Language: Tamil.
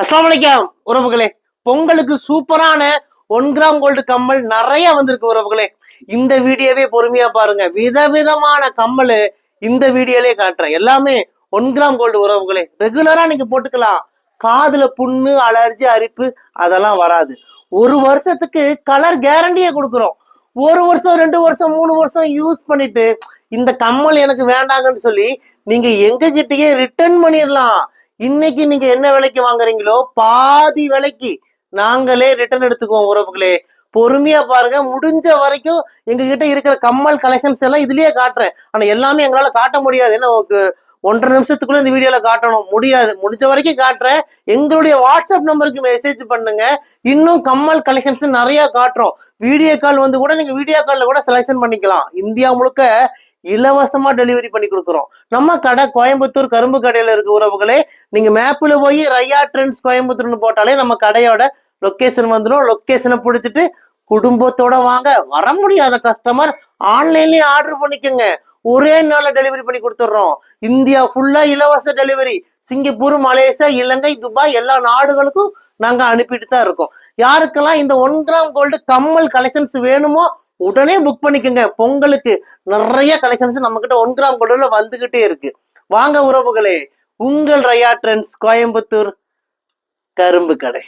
அஸ்லாம் வலைக்கம் உறவுகளே. பொங்கலுக்கு சூப்பரான ஒன் கிராம் கோல்டு கம்மல் நிறைய வந்திருக்கு உறவுகளே. இந்த வீடியோவே பொறுமையா பாருங்க. விதவிதமான கம்மல் இந்த வீடியோலே காட்டுறேன். எல்லாமே ஒன் கிராம் கோல்டு உறவுகளே. ரெகுலரா நீங்க போட்டுக்கலாம். காதுல புண்ணு அலர்ஜி அரிப்பு அதெல்லாம் வராது. ஒரு வருஷத்துக்கு கலர் கேரண்டியை கொடுக்குறோம். ஒரு வருஷம் ரெண்டு வருஷம் மூணு வருஷம் யூஸ் பண்ணிட்டு இந்த கம்மல் எனக்கு வேண்டாங்கன்னு சொல்லி நீங்க எங்க கிட்டயே ரிட்டர்ன் பண்ணிடலாம். இன்னைக்கு நீங்க என்ன விலைக்கு வாங்குறீங்களோ பாதி விலைக்கு நாங்களே ரிட்டர்ன் எடுத்துக்குவோம் உறவுகளே. பொறுமையா பாருங்க முடிஞ்ச வரைக்கும் எங்க கிட்ட இருக்கிற கம்மல் கலெக்ஷன்ஸ் எல்லாம் இதுலயே காட்டுறேன். ஆனா எல்லாமே எங்களால காட்ட முடியாது. ஏன்னா ஒன்றரை நிமிஷத்துக்குள்ள இந்த வீடியோல காட்டணும். முடியாது. முடிஞ்ச வரைக்கும் காட்டுறேன். எங்களுடைய வாட்ஸ்அப் நம்பருக்கு மெசேஜ் பண்ணுங்க. இன்னும் கம்மல் கலெக்ஷன்ஸ் நிறைய காட்டுறோம். வீடியோ கால் வந்து கூட நீங்க வீடியோ கால்ல கூட செலெக்ஷன் பண்ணிக்கலாம். இந்தியா முழுக்க இலவசமா டெலிவரி பண்ணி கொடுக்குறோம். நம்ம கடை கோயம்புத்தூர் கரும்பு கடையில இருக்க உறவுகளே நீங்க மேப்ல போய் ரையா ட்ரெண்ட்ஸ் கோயம்புத்தூர்னு போட்டாலே நம்ம கடையோட லொக்கேஷன் வந்துடும் லொக்கேஷனை பிடிச்சிட்டு குடும்பத்தோட வாங்க. வர முடியாத கஸ்டமர் ஆன்லைன்லயே ஆர்டர் பண்ணிக்கோங்க. ஒரே நாள்ல டெலிவரி பண்ணி கொடுத்துட்றோம். இந்தியா ஃபுல்லா இலவச delivery Singapore Malaysia Ilangai Dubai எல்லா நாடுகளுக்கும் நாங்க அனுப்பிட்டு தான் இருக்கோம். யாருக்கெல்லாம் இந்த ஒன் கிராம் கோல்டு கம்மல் கலெக்ஷன்ஸ் வேணுமோ உடனே புக் பண்ணிக்கோங்க. பொங்கலுக்கு நிறைய கலெக்ஷன்ஸ் நம்ம கிட்ட ஒன் கிராம் கோல்டுல வந்துகிட்டே இருக்கு. வாங்க உறவுகளே உங்கள் ரயா ட்ரெண்ட்ஸ் கோயம்புத்தூர் கரும்பு கடை.